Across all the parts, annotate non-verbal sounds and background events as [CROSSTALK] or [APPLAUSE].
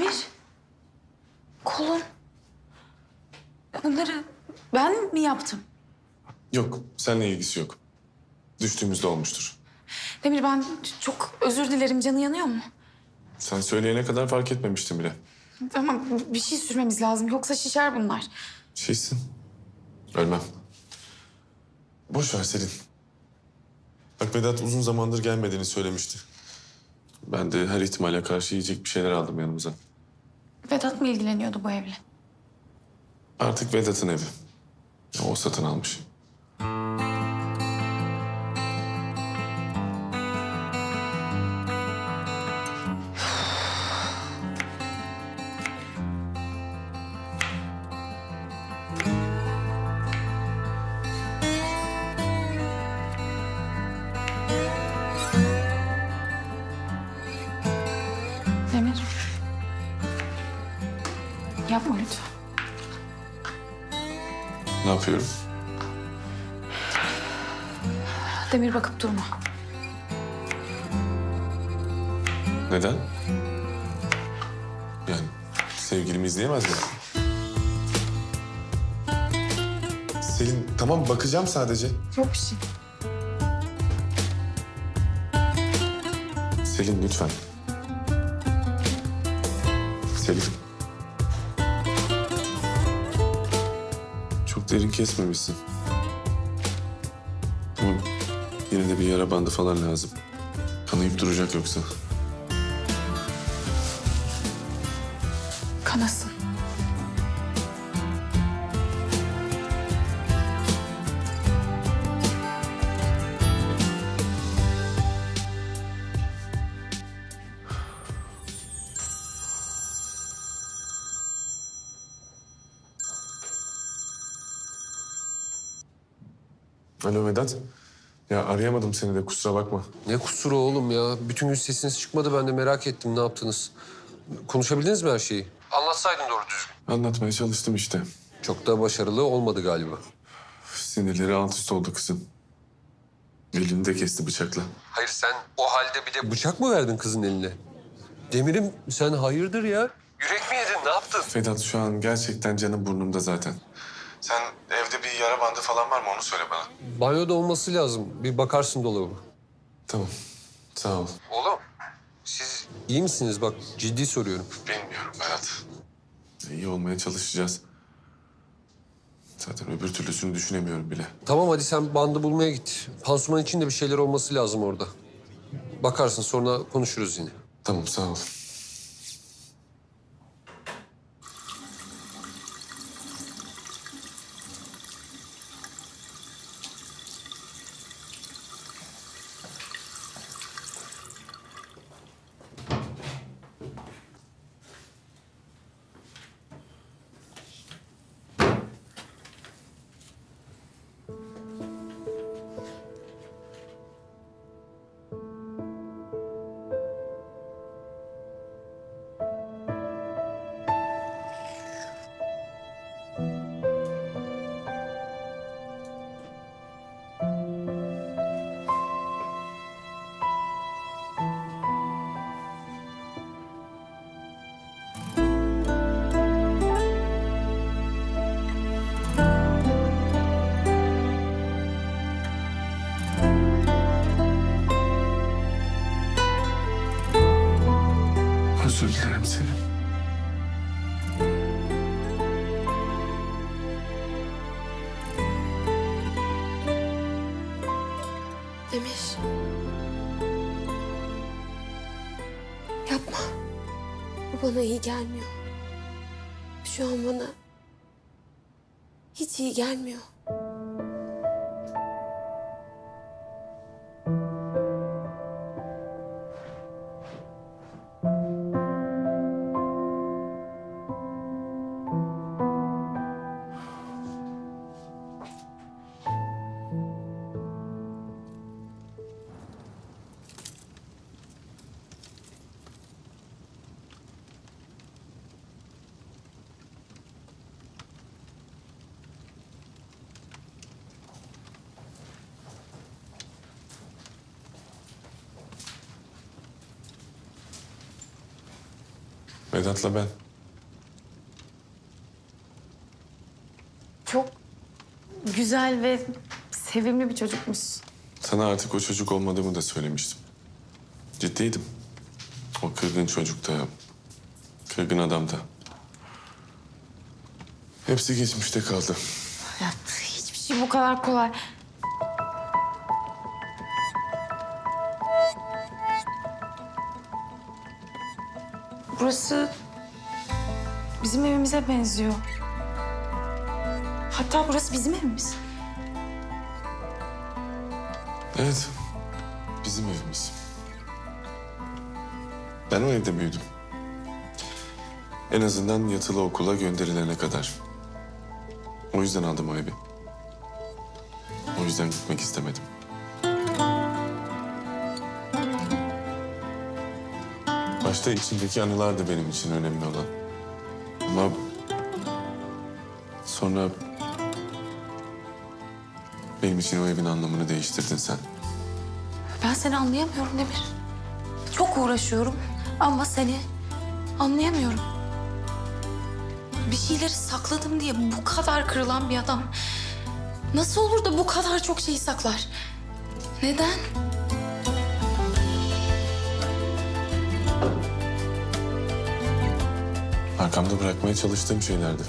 Demir. Kolum. Bunları ben mi yaptım? Yok, seninle ilgisi yok. Düştüğümüzde olmuştur. Demir ben çok özür dilerim. Canı yanıyor mu? Sen söyleyene kadar fark etmemiştim bile. Tamam bir şey sürmemiz lazım. Yoksa şişer bunlar. Şeysin. Ölmem. Boş ver Selin. Bak Vedat uzun zamandır gelmediğini söylemişti. Ben de her ihtimale karşı yiyecek bir şeyler aldım yanımıza. Vedat mı ilgileniyordu bu evle? Artık Vedat'ın evi. O satın almış. Demir bakıp durma. Neden? Yani sevgilimi izleyemez mi? Selin tamam bakacağım sadece. Yok bir şey. Selin lütfen. Selin. Çok derin kesmemişsin. Bir yara bandı falan lazım. Kanayıp duracak yoksa. Kanasın. Alo Vedat. Ya arayamadım seni de kusura bakma. Ne kusuru oğlum ya. Bütün gün sesiniz çıkmadı ben de merak ettim ne yaptınız. Konuşabildiniz mi her şeyi? Anlatsaydın doğru düzgün. Anlatmaya çalıştım işte. Çok da başarılı olmadı galiba. Sinirleri alt üst oldu kızın. Elini de kesti bıçakla. Hayır sen o halde bir de bıçak mı verdin kızın eline? Demir'im sen hayırdır ya? Yürek mi yedin ne yaptın? Vedat şu an gerçekten canım burnumda zaten. Sen evde bir yara bandı falan var mı onu söyle bana. Banyoda olması lazım. Bir bakarsın dolabı. Tamam. Sağ ol. Oğlum siz iyi misiniz? Bak ciddi soruyorum. Bilmiyorum Berat. İyi olmaya çalışacağız. Zaten öbür türlüsünü düşünemiyorum bile. Tamam hadi sen bandı bulmaya git. Pansuman için de bir şeyler olması lazım orada. Bakarsın sonra konuşuruz yine. Tamam sağ ol. Demir. Yapma. Bu bana iyi gelmiyor. Şu an bana hiç iyi gelmiyor. Vedat'la ben. Çok güzel ve sevimli bir çocukmuşsun. Sana artık o çocuk olmadığımı da söylemiştim. Ciddiydim. O kırgın çocukta, kırgın adamda. Hepsi geçmişte kaldı. Ya hiçbir şey bu kadar kolay. Burası bizim evimize benziyor. Hatta burası bizim evimiz. Evet, bizim evimiz. Ben o evde büyüdüm. En azından yatılı okula gönderilene kadar. O yüzden aldım o evi. O yüzden gitmek istemedim. Başta içindeki anılar da benim için önemli olan. Ama sonra benim için o evin anlamını değiştirdin sen. Ben seni anlayamıyorum Demir. Çok uğraşıyorum ama seni anlayamıyorum. Bir şeyleri sakladım diye bu kadar kırılan bir adam nasıl olur da bu kadar çok şeyi saklar? Neden? Arkamda bırakmaya çalıştığım şeylerdi.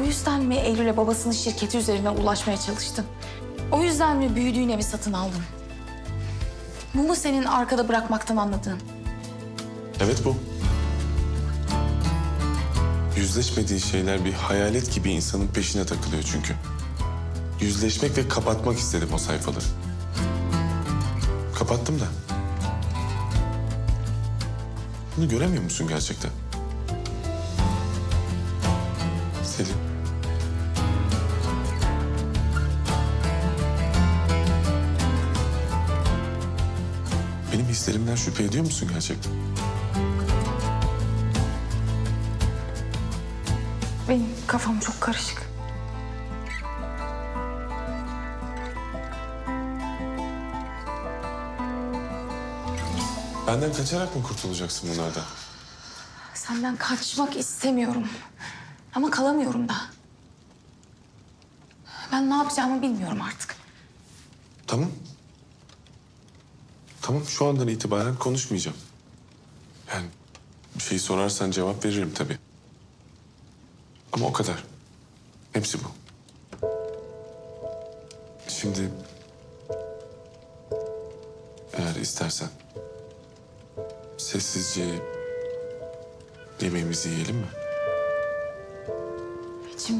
O yüzden mi Eylül'e babasının şirketi üzerine ulaşmaya çalıştın? O yüzden mi büyüdüğün evi satın aldın? Bu mu senin arkada bırakmaktan anladığın? Evet bu. Yüzleşmediği şeyler bir hayalet gibi insanın peşine takılıyor çünkü. Yüzleşmek ve kapatmak istedim o sayfaları. Kapattım da. Bunu göremiyor musun gerçekten? Selin. Benim hislerimden şüphe ediyor musun gerçekten? Benim kafam çok karışık. Benden kaçarak mı kurtulacaksın bunlardan? Senden kaçmak istemiyorum. Ama kalamıyorum da. Ben ne yapacağımı bilmiyorum artık. Tamam. Tamam şu andan itibaren konuşmayacağım. Yani bir şey sorarsan cevap veririm tabii.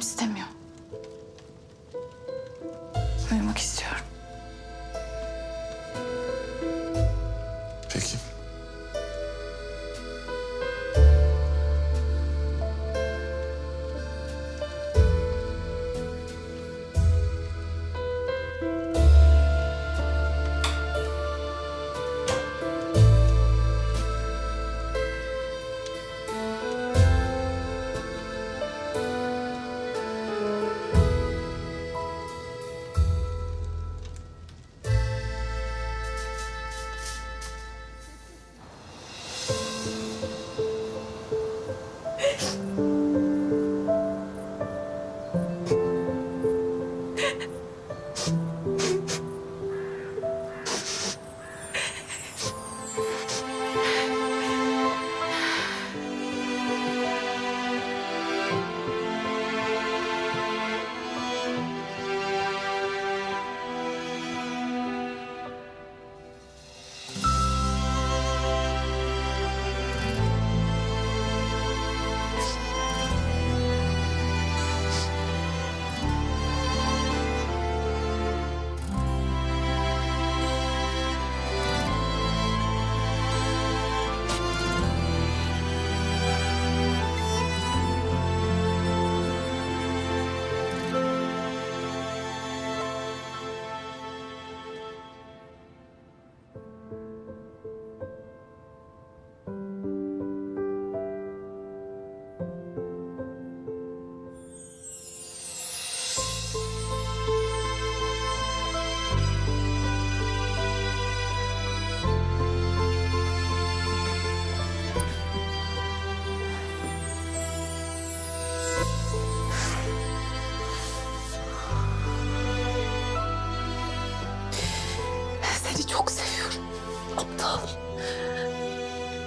istemem.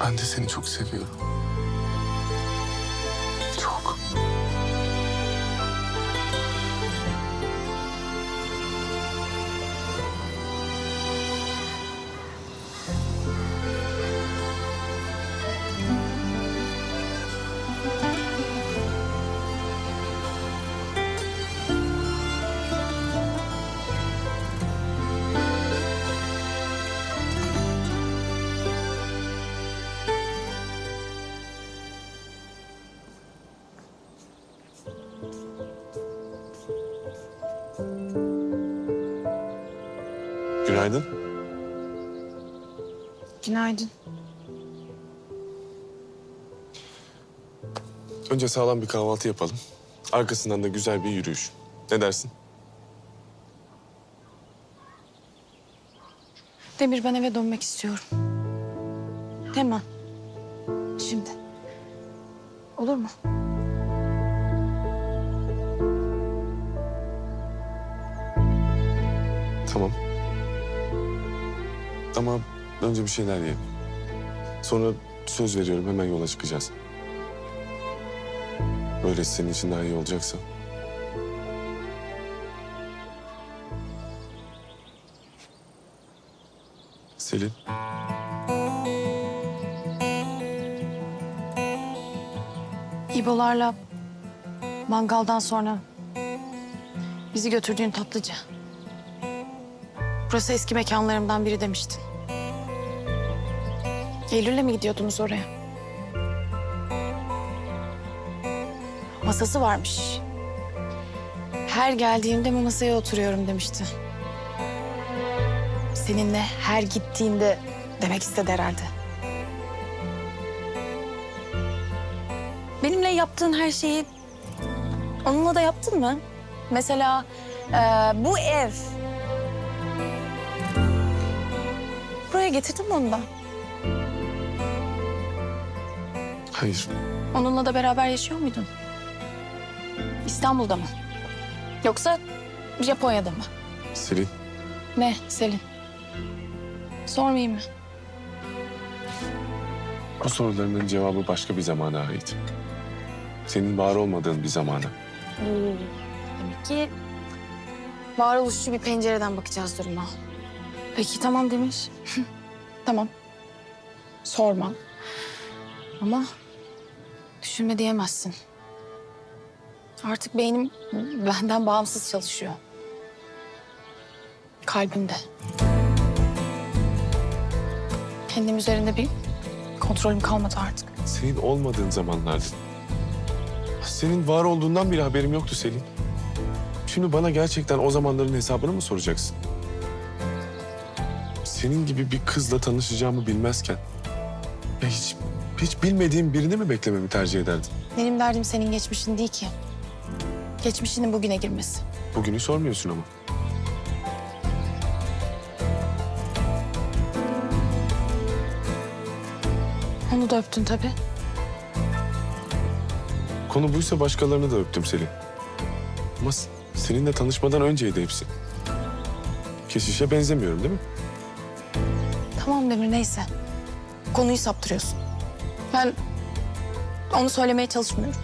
Ben de seni çok seviyorum. Günaydın. Önce sağlam bir kahvaltı yapalım. Arkasından da güzel bir yürüyüş. Ne dersin? Demir ben eve dönmek istiyorum. Hemen. Şimdi. Olur mu? Tamam. Ama önce bir şeyler yiyelim. Sonra söz veriyorum hemen yola çıkacağız. Böyle senin için daha iyi olacaksa. Selin. İbolarla mangaldan sonra bizi götürdüğün tatlıcı. Burası eski mekanlarımdan biri demiştin. Eylül'le mi gidiyordunuz oraya? Masası varmış. Her geldiğimde bu masaya oturuyorum demişti. Seninle her gittiğinde demek istedi herhalde. Benimle yaptığın her şeyi onunla da yaptın mı? Mesela e, bu ev. Buraya getirdin mi onu da? Hayır. Onunla da beraber yaşıyor muydun? İstanbul'da mı? Yoksa Japonya'da mı? Selin. Ne Selin? Sormayayım mı? Bu sorularının cevabı başka bir zamana ait. Senin var olmadığın bir zamana. Demek ki varoluşçu bir pencereden bakacağız duruma. Peki tamam Demir. [LAUGHS] tamam. Sormam. Ama düşünme diyemezsin. Artık beynim benden bağımsız çalışıyor. Kalbimde. Kendim üzerinde bir kontrolüm kalmadı artık. Senin olmadığın zamanlarda. Senin var olduğundan bile haberim yoktu Selin. Şimdi bana gerçekten o zamanların hesabını mı soracaksın? Senin gibi bir kızla tanışacağımı bilmezken... Ya hiç, hiç bilmediğim birini mi beklememi tercih ederdin? Benim derdim senin geçmişin değil ki. Geçmişinin bugüne girmesi. Bugünü sormuyorsun ama. Onu da öptün tabii. Konu buysa başkalarını da öptüm Selin. Ama seninle tanışmadan önceydi hepsi. Keşişe benzemiyorum değil mi? Tamam Demir neyse. Konuyu saptırıyorsun. Ben onu söylemeye çalışmıyorum.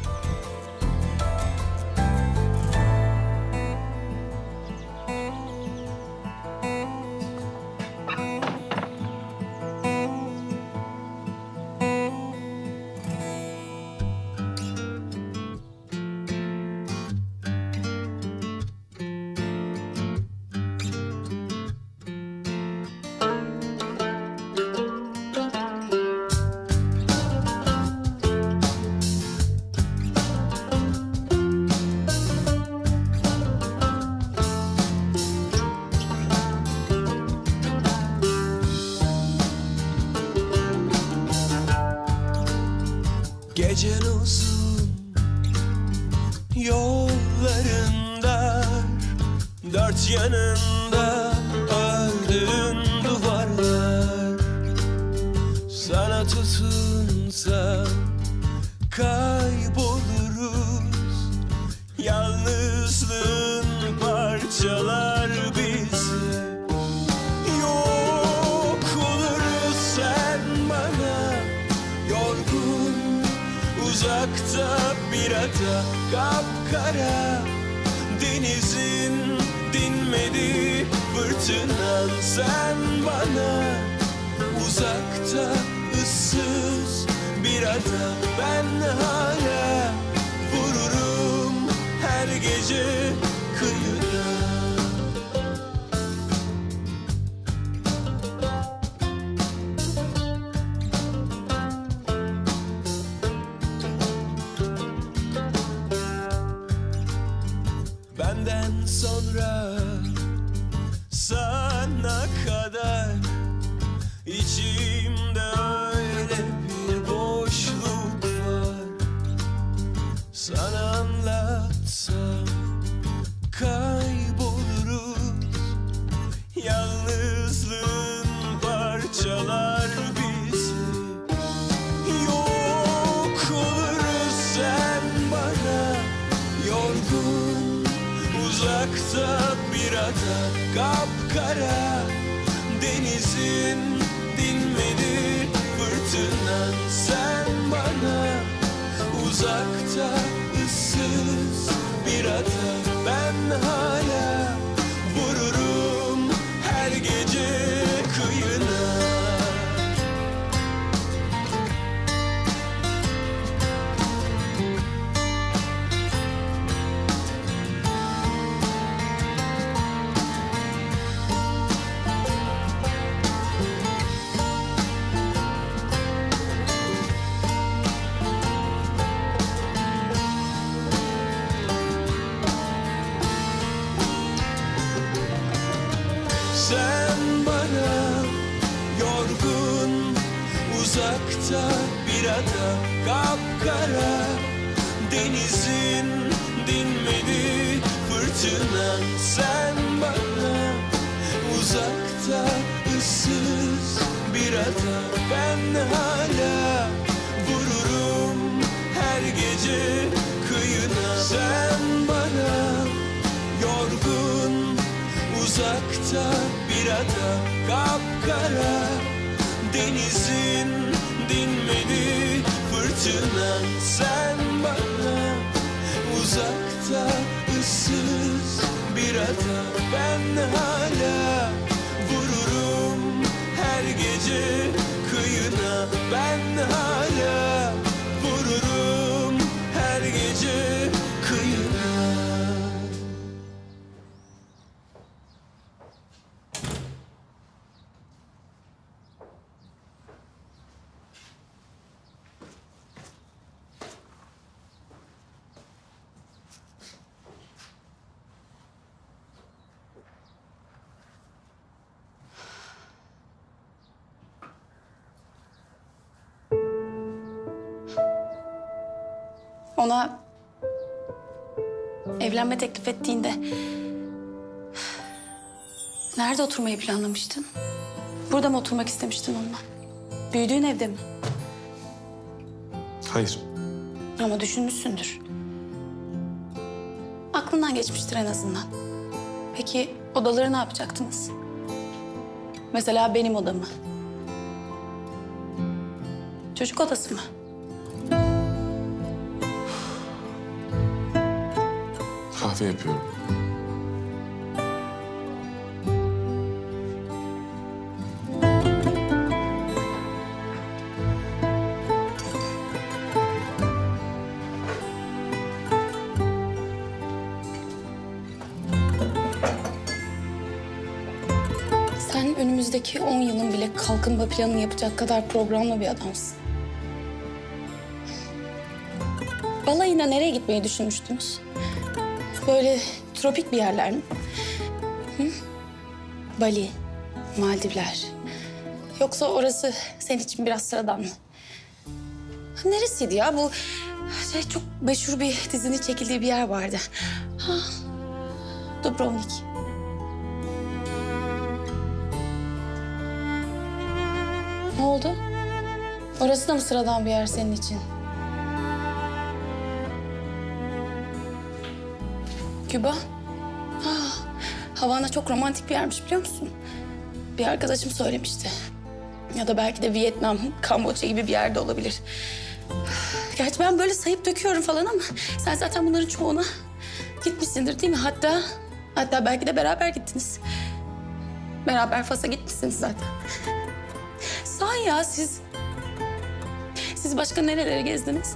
Gecen uzun Yollarında Dört yanında Öldüğün duvarlar. Sana tutunsa Kayboluruz. Yalnızlığın parçalar kapkara Denizin dinmedi fırtınan sen bana Uzakta ıssız bir ada ben hala Vururum her gece Kapkara denizin dinmedi fırtınan Sen bana uzakta ıssız bir ada. Ben hala ada kapkara Denizin dinmedi fırtınan Sen bana uzakta ıssız bir ada. Ben hala vururum her gece kıyına. Sen bana yorgun uzakta bir ada. Kapkara Denizin dinmedi fırtınan Sen bana uzakta ıssız bir ada. Ben hala vururum her gece kıyına. Ben hala Ona evlenme teklif ettiğinde nerede oturmayı planlamıştın? Burada mı oturmak istemiştin onunla? Büyüdüğün evde mi? Hayır. Ama düşünmüşsündür. Aklından geçmiştir en azından. Peki odaları ne yapacaktınız? Mesela benim odamı. Çocuk odası mı? Kahve yapıyorum. Sen önümüzdeki 10 yılın bile kalkınma planı yapacak kadar programlı bir adamsın. Balayına nereye gitmeyi düşünmüştünüz? Böyle tropik bir yerler mi? Hı? Bali, Maldivler. Yoksa orası senin için biraz sıradan mı? Neresiydi ya bu? Şey çok meşhur bir dizinin çekildiği bir yer vardı. Ha, Dubrovnik. Ne oldu? Orası da mı sıradan bir yer senin için? Küba? Ah, Havana çok romantik bir yermiş biliyor musun? Bir arkadaşım söylemişti. Ya da belki de Vietnam, [LAUGHS] Kamboçya gibi bir yerde olabilir. Gerçi ben böyle sayıp döküyorum falan ama sen zaten bunların çoğuna gitmişsindir değil mi? Hatta hatta belki de beraber gittiniz. Beraber Fas'a gitmişsiniz zaten. Sahi ya siz siz başka nerelere gezdiniz?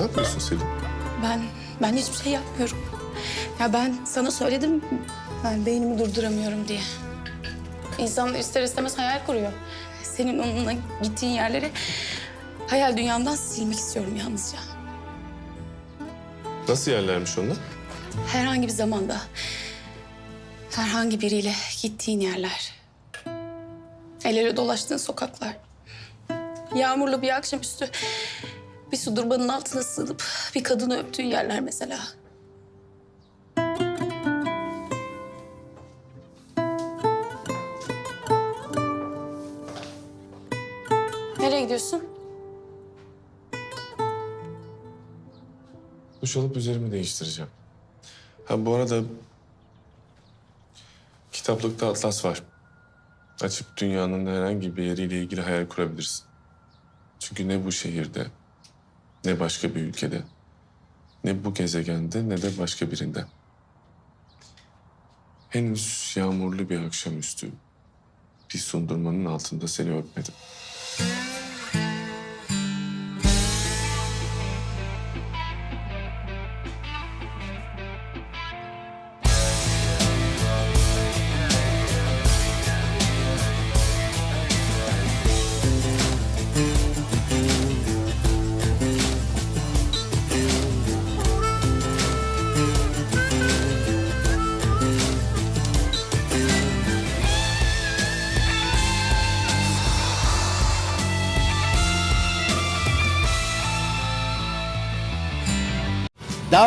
Ne yapıyorsun Selin? Ben ben hiçbir şey yapmıyorum. Ya ben sana söyledim ben beynimi durduramıyorum diye. İnsan ister istemez hayal kuruyor. Senin onunla gittiğin yerleri hayal dünyamdan silmek istiyorum yalnızca. Nasıl yerlermiş onlar? Herhangi bir zamanda herhangi biriyle gittiğin yerler. El ele dolaştığın sokaklar. Yağmurlu bir akşamüstü bir su durbanın altına sığınıp bir kadını öptüğün yerler mesela. Nereye gidiyorsun? Duş alıp üzerimi değiştireceğim. Ha bu arada kitaplıkta atlas var. Açıp dünyanın herhangi bir yeriyle ilgili hayal kurabilirsin. Çünkü ne bu şehirde, ne başka bir ülkede, ne bu gezegende ne de başka birinde. Henüz yağmurlu bir akşamüstü bir sundurmanın altında seni öpmedim.